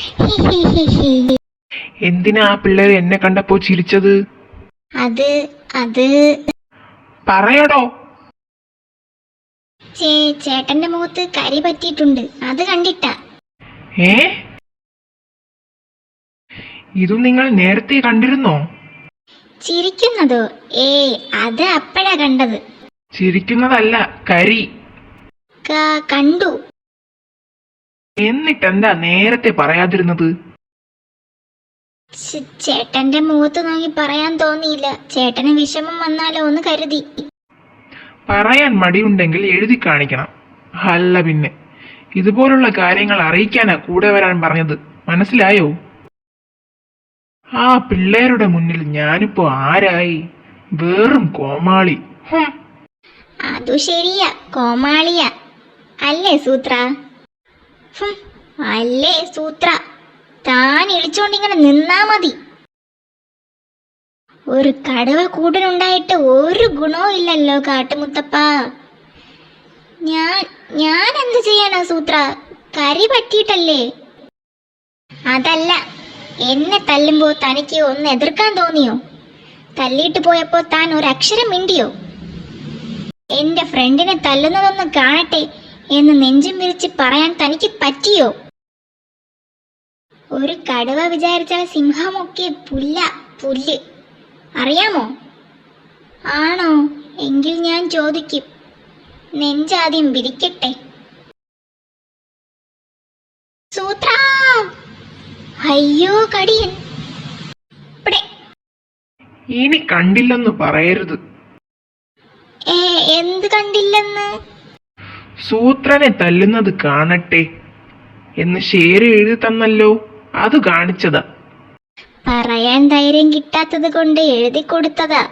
എന്തിനാ ആ പിള്ളേർ എന്നെ കണ്ടപ്പോ ചിരിച്ചത്? അത് അത്. പറയടോ. ചേ ചേട്ടന്റെ മുഖത്ത് കരി പറ്റിയിട്ടുണ്ട്. അത് കണ്ടിട്ട. ഏ? ഇത് നിങ്ങൾ നേരത്തെ കണ്ടിരുന്നോ? ചിരിക്കുന്നതോ? ഏ അത് അപ്പഴാ കണ്ടത്. ചിരിക്കുന്നതല്ല കരി. കണ്ടു. എന്നിട്ടെന്താ നേരത്തെ പറയാതിരുന്നത്? ചേട്ടന്റെ മുഖത്ത് നോക്കി പറയാൻ തോന്നിയില്ല. ചേട്ടന് വിഷമം വന്നാലോ എന്ന് കരുതി. പറയാൻ മടിയുണ്ടെങ്കിൽ എഴുതി കാണിക്കണം. അല്ല പിന്നെ ഇതുപോലുള്ള കാര്യങ്ങൾ അറിയിക്കാനാ കൂടെ വരാൻ പറഞ്ഞത്. മനസ്സിലായോ? ആ പിള്ളേരുടെ മുന്നിൽ ഞാനിപ്പോ ആരായി? വേറും കോമാളി. ഹും. അതു ശരിയാ കോമാളിയാ. അല്ലേ സൂത്ര? അല്ലേ സൂത്ര? താൻ ഇളിച്ചോണ്ടിങ്ങനെ നിന്നാ മതി. ഒരു കടുവ കൂടനുണ്ടായിട്ട് ഒരു ഗുണവും ഇല്ലല്ലോ കാട്ടുമുത്തപ്പ. ഞാൻ ഞാൻ എന്ത് ചെയ്യാനാ സൂത്ര? കരി പറ്റിയിട്ടല്ലേ? അതല്ല എന്നെ തല്ലുമ്പോ തനിക്ക് ഒന്ന് എതിർക്കാൻ തോന്നിയോ? തല്ലിയിട്ട് പോയപ്പോ താൻ ഒരു അക്ഷരം മിണ്ടിയോ? എന്റെ ഫ്രണ്ടിനെ തല്ലുന്നതൊന്നും കാണട്ടെ. എന്ന് നെഞ്ചും വിരിച്ച് പറയാൻ തനിക്ക് പറ്റിയോ? ഒരു കടുവ വിചാരിച്ചാൽ സിംഹമൊക്കെ പുല്ല പുല്ല്. അറിയാമോ? ആണോ? എങ്കിൽ ഞാൻ ചോദിക്കും. നെഞ്ചാദ്യം വിരിക്കട്ടെ. സൂത്ര! അയ്യോ കടിയൻ. ഇനി കണ്ടില്ലെന്ന് പറയരുത്. ഏ എന്ത് കണ്ടില്ലെന്ന്? സൂത്രനെ തല്ലുന്നത് കാണട്ടെ എന്ന് ഷേര് എഴുതി തന്നല്ലോ. അത് കാണിച്ചതാ. പറയാൻ ധൈര്യം കിട്ടാത്തത് കൊണ്ട് എഴുതി കൊടുത്തതാ.